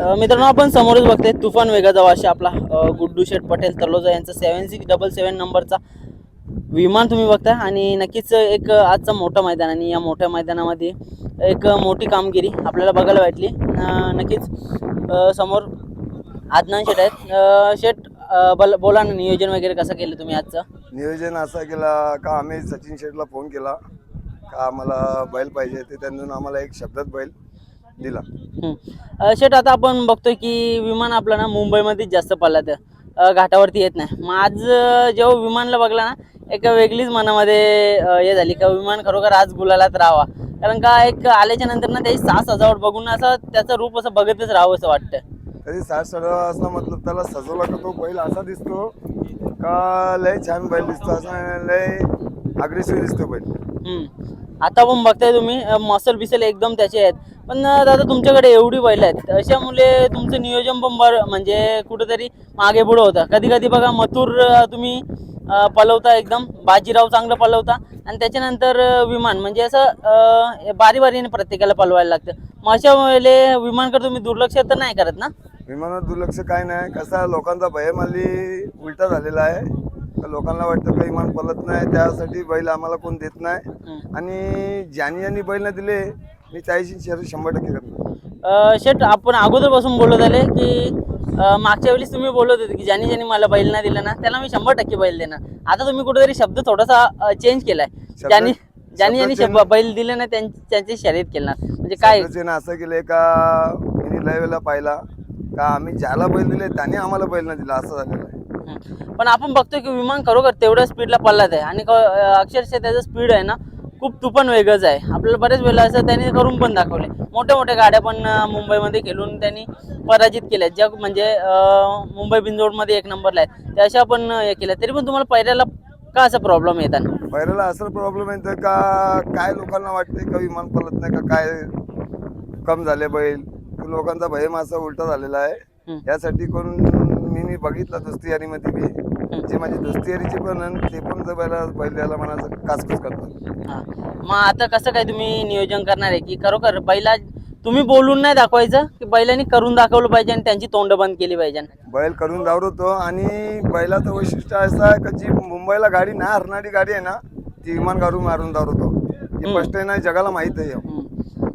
मित्रांनो आपण समोरच बघतोय तुफान वेगा जावा असे आपला गुड्डू शेठ पटेल तर्लोजा यांचा सेवन सिक्स डबल सेवन नंबरचा विमान तुम्ही बघताय. आणि नक्कीच एक आजचं मोठं मैदान आणि या मोठ्या मैदानामध्ये एक मोठी कामगिरी आपल्याला बघायला भेटली. नक्कीच समोर आदनान शेठ आहेत. शेठ बल बोला ना नियोजन वगैरे कसं केलं तुम्ही आजचं? नियोजन असं केला का आम्ही सचिन शेठला फोन केला. का आम्हाला बैल पाहिजे ते त्यांना आम्हाला एक शब्दात बैल दिला. हं. अ, शेठ आता आपण बघतोय की विमान आपलं ना मुंबईमध्येच जास्त पडलं अ, घाटावरती येत नाही. मग आज अ, जेव्हा विमानला बघला ना एक वेगळीच मनामध्ये अ, हे झाली का विमान खरोखर आज गुलालात राहावा. कारण का एक आल्याच्यानंतर ना त्याची सास सजावट बघून असं त्याचं रूप असं बघतच राहावं असं वाटतं तरी सात सडा असला मतलब त्याला सजवला का तो बैल असा दिसतो का लय छान बैल दिसतो असं लय अग्रेसिव्ह दिसतो बैल. हम्म. आता पण बघताय तुम्ही मसल बिसल एकदम त्याचे आहेत. पण दादा तुमच्याकडे एवढी बैल आहेत अशामुळे तुमचं नियोजन पण बरं म्हणजे कुठेतरी मागे पुढं होतं. कधी कधी बघा मथुर तुम्ही पलवता एकदम बाजीराव चांगलं पलवता आणि त्याच्यानंतर विमान. म्हणजे असं बारी बारीने प्रत्येकाला पलवायला लागतं. मग अशा वेळेला विमानकडे तुम्ही दुर्लक्ष तर नाही करत ना? विमानात दुर्लक्ष काय नाही. कसा लोकांचा भयमाली उलटा झालेला आहे. लोकांना वाटतं का विमान पलत नाही त्यासाठी बैल आम्हाला कोण देत नाही. आणि ज्यांनी ज्यांनी बैल न दिले मी त्याची शेअर शंभर टक्के करणार. शेठ आपण अगोदरपासून बोलत आले की मागच्या वेळेस तुम्ही बोलत होते की ज्यांनी ज्यांनी मला बैल नाही दिला ना त्याला मी शंभर टक्के बैल देणार. आता तुम्ही कुठेतरी शब्द थोडासा चेंज केलाय. ज्यांनी ज्यांनी ज्यांनी बैल दिले ना त्यां- त्यांची शर्यत केणार म्हणजे काय? असं केलंय का मी लय वेळेला पाहिला. का आम्ही ज्याला बैल दिले त्याने आम्हाला बैल न दिला असं झालेलं आहे. पण आपण बघतोय की विमान खरोखर तेवढ्या स्पीडला पडलात आहे. आणि अक्षरशः त्याचं स्पीड आहे ना खूप तुफान वेगळंच आहे. आपल्याला बरेच वेळेला असं त्यांनी करून पण दाखवले. मोठ्या मोठ्या गाड्या पण मुंबईमध्ये खेळून त्यांनी पराजित केल्या ज्या म्हणजे मुंबई बिंजोडमध्ये एक नंबरला आहेत. त्या अशा पण हे केल्या तरी पण तुम्हाला पहिल्याला का असा प्रॉब्लेम येतात बैलाला असं प्रॉब्लेम येतं का काय लोकांना वाटते का विमान पलत नाही का काय कम झाले बैल? लोकांचा भयम असा उलटा झालेला आहे. यासाठी कोण मी मी बघितलं दोस्तीयारीमध्ये बी. जे माझी दोस्तीयारीचे पण आणि ते पण जर बैला बैल द्यायला मला कासकूस करतात. हा. मग आता कसं काय तुम्ही नियोजन करणार आहे? की खरोखर बैला तुम्ही बोलून नाही दाखवायचं? की बैलांनी करून दाखवलं पाहिजे आणि त्यांची तोंड बंद केली पाहिजे? बैल करून दावरतो आणि बैलाचं वैशिष्ट्य असं आहे का जी मुंबईला गाडी ना हरणारी गाडी आहे ना ती विमान गाडून मारून दावरतो ही हम्म. फर्स्ट आहे ना जगाला माहीत आहे. हम्म.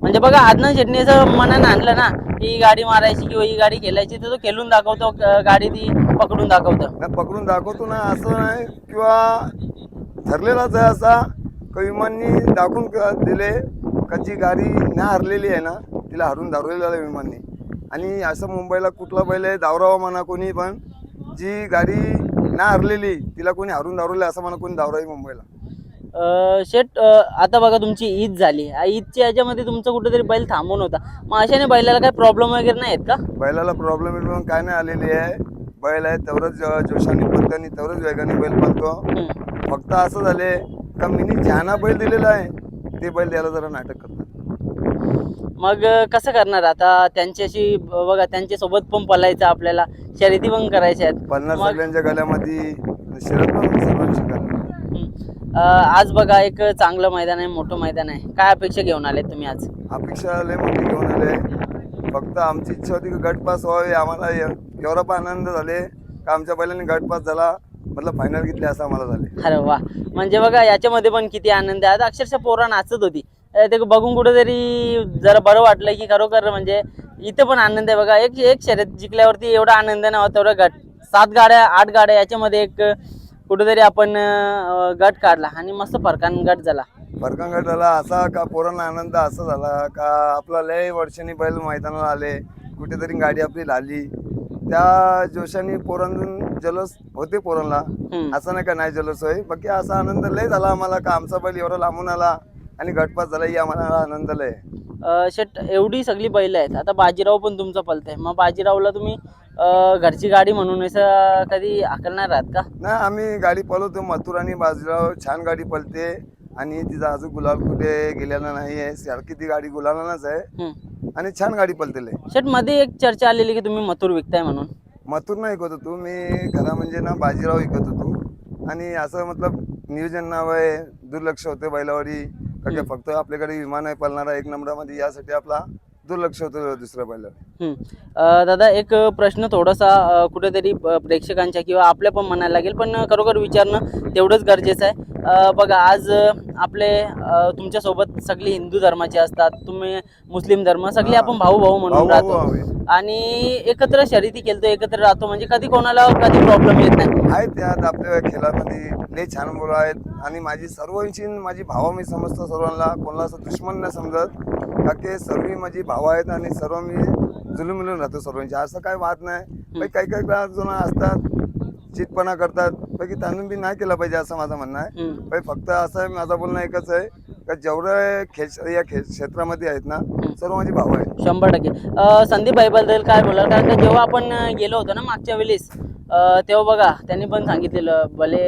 म्हणजे बघा आदनान शेटणी मनानं आणलं ना ही गाडी मारायची किंवा ही गाडी खेळायची तर तो खेळून दाखवतो गाडी ती पकडून दाखवतो. नाही पकडून दाखवतो ना असं नाही किंवा ठरलेलाच आहे असा का विमाननी दाखवून क- दिले का जी गाडी ना हरलेली आहे ना तिला हरून दारवलेलं आहे विमाननी. आणि असं मुंबईला कुठला बैल आहे दावरावा म्हणा कोणी पण जी गाडी ना हरलेली तिला कोणी हरून दावरले असं म्हणा कोणी दावरावी मुंबईला. शेट आता बघा तुमची ईद झाली. ईदच्या याच्यामध्ये तुमचं कुठेतरी बैल थांबून होता. मग अशाने बैलाला काही प्रॉब्लेम वगैरे नाही आहेत का? बैलाला प्रॉब्लेम काय नाही आलेली आहे. बैल आहे तेवढंच जोशाने आणि तेवढंच वेगाने बैल पळतो हम्म. फक्त असं झाले का मिनी ज्यांना बैल दिलेला आहे ते बैल द्यायला जरा नाटक करतात. मग कसं करणार? आता त्यांच्याशी बघा त्यांच्यासोबत पण पलायचं आपल्याला. शर्यती पण करायच्या आहेत. पन्नास सगळ्यांच्या गळ्यामध्ये शरद पण सर्वांशी करणार. आज बघा एक चांगलं मैदान आहे मोठं मैदान आहे. काय अपेक्षा घेऊन आले तुम्ही आज? अपेक्षा लय मोठी घेऊन आले. फक्त आमची इच्छा होती की गट पास व्हावे. आम्हाला एवढा पण आनंद झाले. का आमच्या बैलांनी गट पास झाला मतलब फायनल घेतली असं आम्हाला झाले. अरे वा. म्हणजे बघा याच्यामध्ये पण किती आनंद आहे. आता अक्षरशः पोरा नाचत होती. ते बघून कुठेतरी जरा बरं वाटलं की खरोखर म्हणजे इथं पण आनंद आहे. बघा एक एक शर्यत जिंकल्यावरती एवढा आनंद नाही होत तेवढा गट. सात गाड्या आठ गाड्या याच्यामध्ये एक कुठेतरी आपण अं, गट काढला आणि मस्त फरकान गट झाला. फरकान गट झाला. असा का पोरांना आनंद असा झाला का आपला लय वर्षांनी बैल मैदानाला आले कुठेतरी गाडी आपली लागली त्या जोशाने पोरांतून जलस होते पोरांना. हम्म. असं नाही का नाही जलस होय? बाकी असा आनंद लय झाला आम्हाला का आमचा बैल एवढा लांबून आला आणि गटपास झाला ही आम्हाला आनंद लय. अं, शेट एवढी सगळी बैल आहेत. आता बाजीराव पण तुमचं पलतंय. मग बाजीरावला तुम्ही अं, घरची गाडी म्हणून असं कधी हाकलणार आहात का? ना आम्ही गाडी पळवतो. मथुर आणि बाजूराव छान गाडी पळते. आणि तिचा अजून गुलाल कुठे गेलेला नाही आहे. सारखी ती गाडी गुलालानच आहे. हम्म. आणि छान गाडी पळतेले. शेटमध्ये एक चर्चा आलेली की तुम्ही मथुर विकताय म्हणून. मथुर नाही ऐकत होतो. मी खरा म्हणजे ना बाजीराव ऐकत होतो. आणि असं मतलब नियोजन नाव आहे. दुर्लक्ष होते बैलावरी. की फक्त आपल्याकडे विमान आहे पळणारा एक नंबरामध्ये. यासाठी आपला दुर्लक्ष होतं दुसऱ्या बैलावर हम्म. अं, दादा एक प्रश्न थोडासा अं, कुठेतरी प्रेक्षकांच्या किंवा आपल्या पण म्हणायला लागेल पण खरोखर विचारणं तेवढंच गरजेचं आहे बघा आज आपले तुमच्यासोबत सगळी हिंदू धर्माचे असतात. तुम्ही मुस्लिम धर्म सगळे. आपण भाऊ भाऊ म्हणून राहतो. आणि एकत्र शर्यती खेळतो एकत्र राहतो. म्हणजे कधी कोणाला कधी प्रॉब्लेम येत नाही. आहेत त्यात आपल्या खेळामध्ये. लय छान मुलं आहेत. आणि माझी सर्वांची माझी भावा मी समजतो सर्वांना. कोणाला असं दुश्मन नाही समजत. का की सर्व माझी भाव आहेत आणि सर्व मी जुलून मिळून राहतो सर्वांची. असं काही वाद नाही. पण काही काही जण असतात चितपणा करतात. पैकी त्यांनी बी नाही केलं पाहिजे असं माझं म्हणणं आहे. हम्म. पण फक्त असं आहे माझं बोलणं एकच आहे का जेवढं खेळ या खेळ क्षेत्रामध्ये आहेत ना सर्व माझी भाव आहेत. शंभर टक्के. अं, संदीप भाईबद्दल काय बोलाल? कारण का जेव्हा आपण अं, गेलो होतो ना मागच्या वेळेस तेव्हा बघा त्यांनी पण सांगितलेलं भले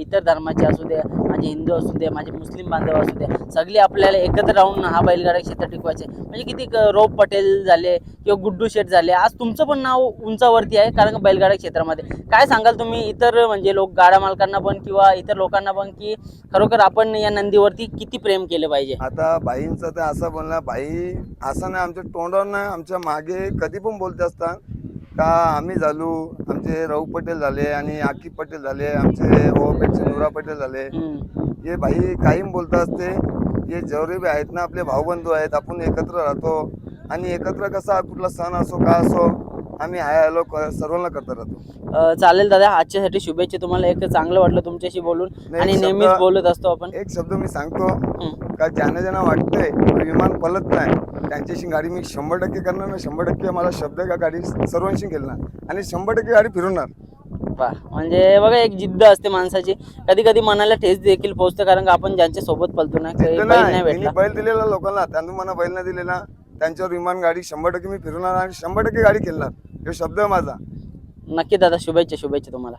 इतर धर्माचे असू दे माझे हिंदू असू दे माझे मुस्लिम बांधव असू दे सगळे आपल्याला एकत्र राहून हा बैलगाडा क्षेत्र टिकवायचे. म्हणजे किती रोप पटेल झाले किंवा गुड्डू शेठ झाले आज तुमचं पण नाव उंचावरती आहे कारण बैलगाडा क्षेत्रामध्ये. काय सांगाल तुम्ही इतर म्हणजे लोक गाडा मालकांना पण किंवा इतर लोकांना पण की खरोखर आपण या नंदीवरती किती प्रेम केलं पाहिजे? आता बाईंचं तर असं बोलणं बाई असं नाही आमच्या तोंडावर नाही आमच्या मागे कधी पण बोलते असतात. का आम्ही झालो? आमचे राऊ पटेल झाले आणि आकिब पटेल झाले आमचे ओपेटचे नुरा पटेल झाले. हे बाई कायम बोलत असते हे जेवढे बी आहेत ना आपले भाऊबंधू आहेत आपण एकत्र राहतो. आणि एकत्र कसा कुठला सण असो का असो आम्ही हाय हॅलो सर्वांना करत राहतो. चालेल दादा आजच्यासाठी शुभेच्छा. तुम्हाला एक चांगलं वाटलं तुमच्याशी बोलून नाही, आणि नेहमीच बोलत असतो आपण. एक शब्द मी सांगतो. का ज्यांना ज्यांना वाटतंय विमान पलत नाही. त्यांच्याशी गाडी मी शंभर टक्के करणार ना शंभर टक्के मला शब्द का गाडी सर्वांशी खेळणार आणि शंभर टक्के गाडी फिरवणार. म्हणजे बघा एक जिद्द असते माणसाची. कधी कधी मनाला ठेस देखील पोहोचते कारण का आपण ज्यांच्या सोबत पलतो ना नाही. नाही बैल दिलेला लोकांना त्यांनी मला बैल नाही दिलेला. त्यांच्यावर विमान गाडी शंभर टक्के मी फिरवणार आणि शंभर टक्के गाडी खेळणार. हे शब्द आहे माझा. नक्की दादा शुभेच्छा शुभेच्छा तुम्हाला.